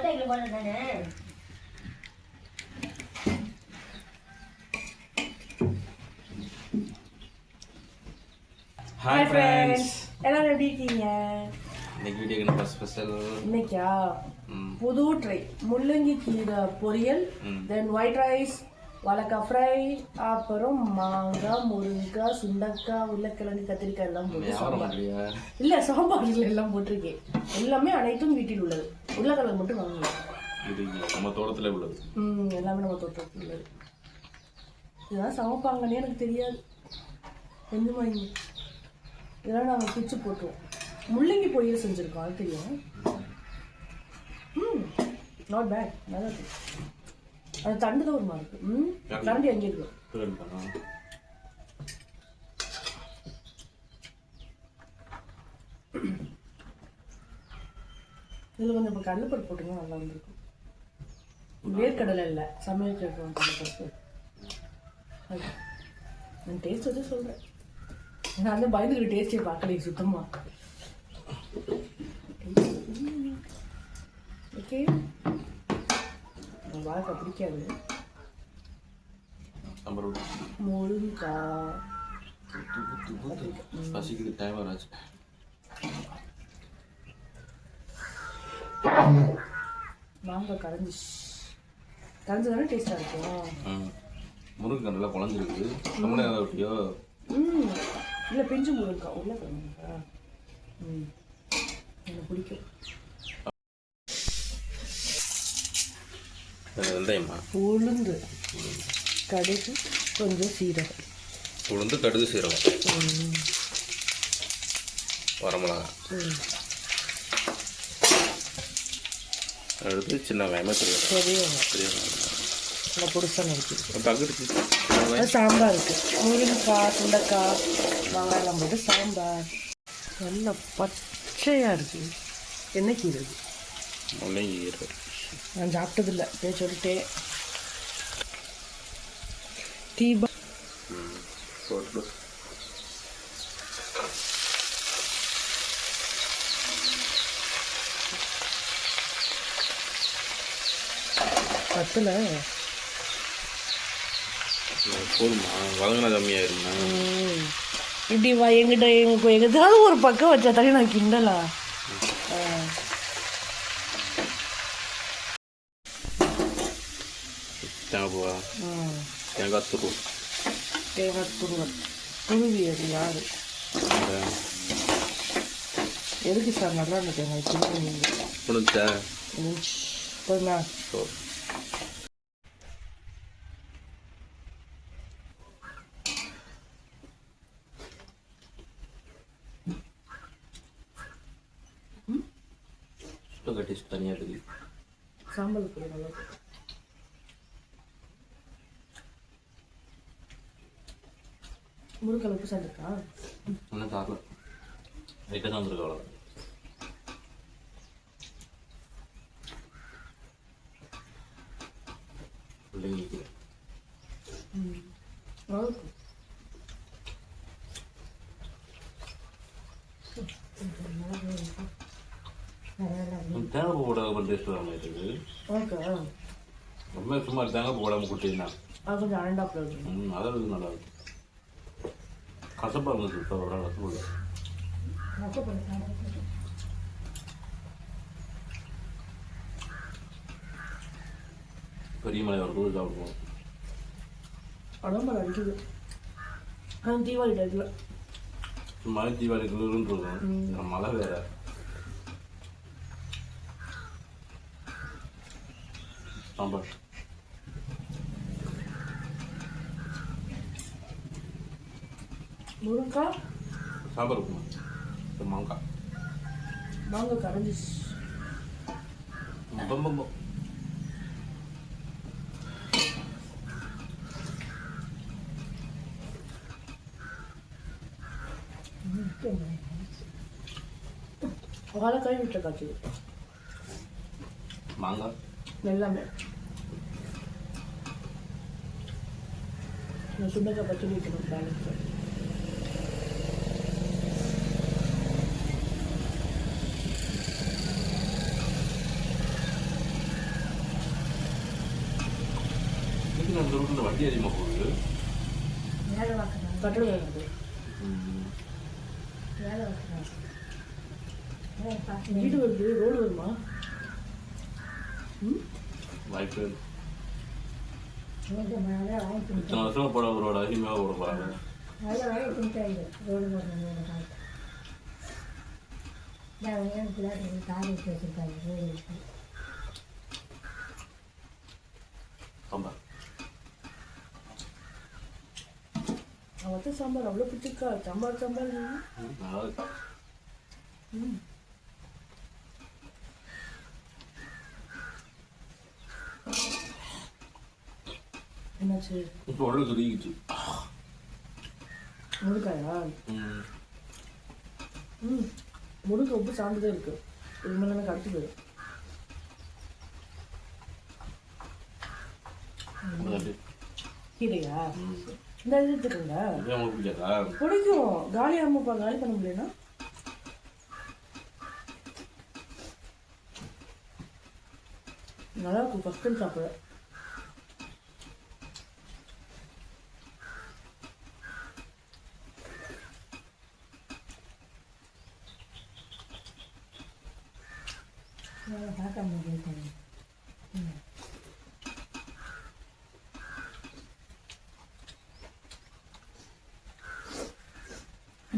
கொட்டைகளை போட நானு hi friends எல்லாரும் எப்படி இருக்கீங்க? இன்னைக்கு வீடியோக்கு நம்ம ஸ்பெஷல் இன்னைக்கா? புது ட்ரை முள்ளங்கி கீரை பொரியல். தென் ஒயிட் ரைஸ் வாழைக்காய் ஃப்ரை அப்புறம் மாங்காய் முருங்கைக்காய் சுண்டக்காய் உருளைக்கிழங்கு கத்திரிக்காய் எல்லாம் போட்டு சாம்பார். இல்ல சாம்பார்ல எல்லாம் போட்டிருக்கேன். எல்லாமே அனைத்தும் வீட்டில் உள்ளது. உருளைக்கிழங்கு மட்டும் வாங்கல. இது நம்ம தோட்டத்தில் உள்ளது. ம் எல்லாமே நம்ம தோட்டத்தில் உள்ளது. இதெல்லாம் சமைப்பாங்கன்னே எனக்கு தெரியாது. கொஞ்சம் வாங்கி இதெல்லாம் நாங்கள் பிச்சு போட்டுருவோம். முள்ளங்கி பொரியல் செஞ்சுருக்கோம் அது தெரியும்? ம் நாட் பேட் நல்லா இருக்கு. அது தண்டு தான் ஒரு மாதிரி இருக்கு ம் கரண்டி அங்கே இருக்கு இதில் கொஞ்சம் இப்போ கடலைப்பருப்பு போட்டிங்கன்னா நல்லா வந்திருக்கும் வேர்க்கடலை இல்லை. சமையல் கேட்கும் கடலைப்பருப்பு. நான் டேஸ்ட் வச்சு சொல்கிறேன் நான் வந்து பயந்துக்கிட்டு டேஸ்ட்டே பார்க்கலையே சுத்தமாக ஓகே வாழைக்காய் பிடிக்காது. முருங்காய் பசிக்குது டைம் வராச்சு மாங்காய் கரைஞ்சி கரைஞ்சி தானே டேஸ்ட்டாக இருக்கும். முருங்கை நல்லா குழஞ்சிருக்கு நேரம் விட்டியோ ம். இல்லை பிஞ்சு முருங்கா உருளைக்கிழங்கா. ம். எனக்கு பிடிக்கும். வெந்தயமா உளுந்து கடுகு கொஞ்சம் சீரகம். உளுந்து கடுகு சீரகம். வரமிளகா. அடுத்து சின்ன வெங்காயமே பெரிய. பெரிய. பெரிய. நல்லா பொடிசாக இருக்குது. அது சாம்பார் இருக்குது முருங்கைக்காய் சுண்டைக்காய் வெங்காயம் போட்டு சாம்பார். நல்லா பச்சையாக இருக்குது என்ன கீரை முள்ளங்கி கீரை. நான் சாப்பிட்டதில்ல. டீபா ம் போட்டு பத்தில். போதுமா வதங்கினா கம்மியாயிருமா இப்படி வா எங்கிட்ட எங்க எதாவது ஒரு பக்கம் வச்சா தானே நான் கிண்டலா? ஆ. தேங்காய் ம். தேங்காய் துரு தேங்காய் துருவல் துருவி அது யாரு எதுக்கு சார் நல்லா தேங்காய் துருவி முடிஞ்சா போதுமா தனியாக இருக்குது சாம்பல் நல்லா முருங்கல் உப்பு சேர்ந்துருக்கா? ஒன்றும் தரல லைட்டாக தான் வந்துருக்கு அவ்வளோ பிள்ளைங்களுக்கு. தேங்காய் பூ போடாத டேஸ்ட் வர மாதிரி இருக்குது. ஓகே ரொம்ப சும்மா தேங்காய் போடாமல் கொடுத்தீங்கன்னா அது கொஞ்சம் அனண்டாப்பில் இருக்கு. ம் அதான் இது நல்லா இருக்கும் கசப்பாக ஒரு கசப்பு இல்லை பெரிய மலை வரும்போது சாப்பிடுவோம் உடம்பு அடிக்குது ஆனால் தீபாவளி டைத்தில் மழை தீபாவளி குளிர்னு மழை வேற சாம்பார் முருங்காய் சாம்பார் இந்த மாங்காய் மாங்காய் கரைஞ்சி. ரொம்ப வாழைக்காய் வீட்டில் காய்ச்சது மாங்காய் எல்லாமே நான் சுண்டக்காய் பச்சடி வைக்கணும் பேலன்ஸ் எதுக்கு அந்த ரூட்டில் வண்டி அதிகமாக போகுது வீடு வருது ரோடு வருமா வாய்ப்பு இத்தனை வருஷமா போட ஒரு ரோடு அதிகமாக போட போகிறாங்க நல்ல வாங்கி திண்டாங்க ரோடு போடுற ரோடு பார்த்து நான் ஏன் பிள்ளைங்க கார் வச்சு வச்சுருக்காங்க ரோடு வச்சு ஆமாம் அவத்த சாம்பார் அவ்வளோ பிடிச்சிருக்கா? சாம்பார் சாம்பார். ம். என்னாச்சு? இப்போ உடல் சுருங்கிச்சு முருங்காயா ம். முருங்கை உப்பு சார்ந்துதான் இருக்கு. இது மேலே எனக்கு அடுத்து போயிடும். கீரையா. இந்த இது எடுத்துக்கோங்க இதே உங்களுக்கு பிடிக்காதா? பிடிக்கும். காலி பண்ண முடியலனா நல்லா இருக்கும் ஃபஸ்ட் டைம் சாப்பிட.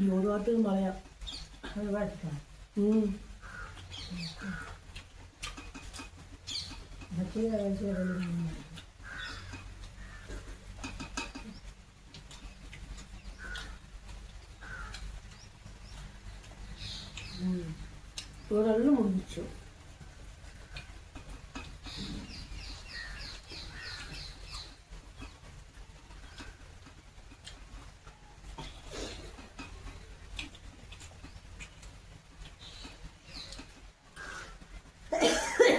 இது ஒரு வாரத்துக்கு மழையா ஒரு வாரத்துக்கு ம் இந்த கீரை வச்சு வெளியே ம் ஒரு நாள் முடிஞ்சிச்சு வேலையை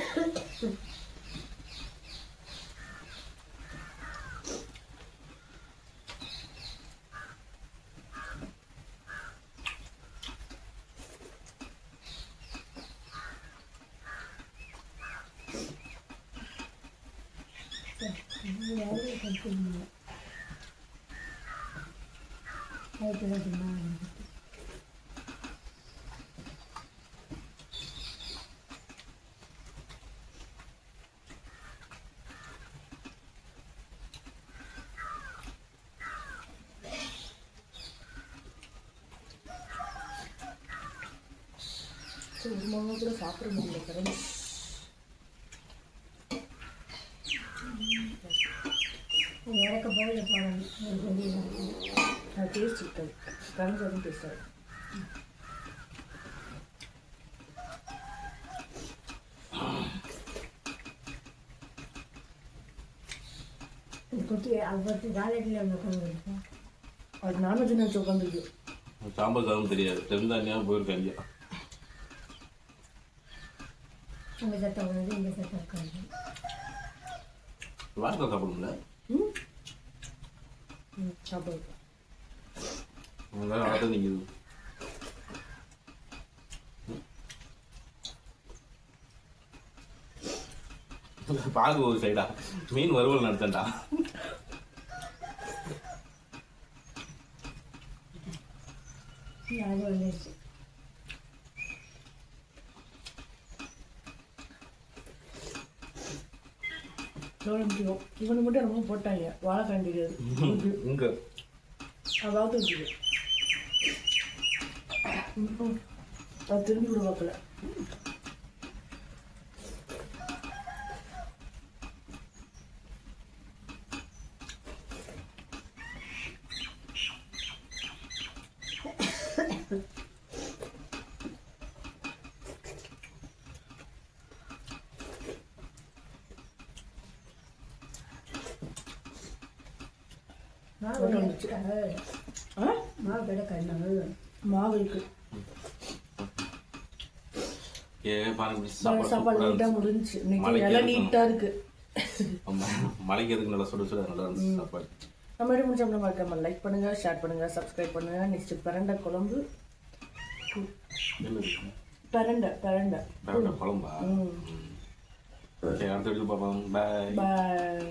கொடுத்துருந்தீங்க அதுக்கு தான் சரி ஒரு மாமா கூட சாப்பிட முடியல கடமை இறக்க போய் போகணும் வெளியில் அது டேஸ்ட் இருக்காது கரண்ட் வரும் டேஸ்ட் ஆகும் அது உட்காந்துருக்கு சாம்பார் சாதம் தெரியாது. தெரிஞ்சா ஞாபகம் போயிருக்காங்க உங்கள் சட்டம் உள்ளது இந்த சட்டம் இருக்காது வாரத்தில் ம்? அவங்க ஆட்ட நிற்குது பாகு ஒரு சைடா மீன் வறுவல் நடத்தண்டா இவனுக்கு மட்டும் ரொம்ப போட்டாங்க தெரியாது இங்க அதாவது. அது திரும்பி பார்க்கல. மாவு ஆ? மாவு கடை கண்ணு மாவு இருக்கு. ஏ பாருங்க சாப்பாடு சூப்பரா முடிஞ்சுச்சு. இன்னைக்கு இருக்கணும். நீட்டாக இருக்கு. மலைக்கு எதுக்கு நல்லா சுட சுட நல்லா இருந்துச்சு சாப்பாடு. நம்ம எப்படி முடிச்சோம்னா மறக்காம லைக் பண்ணுங்க ஷேர் பண்ணுங்க சப்ஸ்கிரைப் பண்ணுங்க. நெக்ஸ்ட் பிரண்டை குழம்பு? பிரண்டை பிரண்டை. பரோட்டா குழம்பா? ம். சரி அடுத்த வீடியோ பார்ப்போம் பாய் பாய்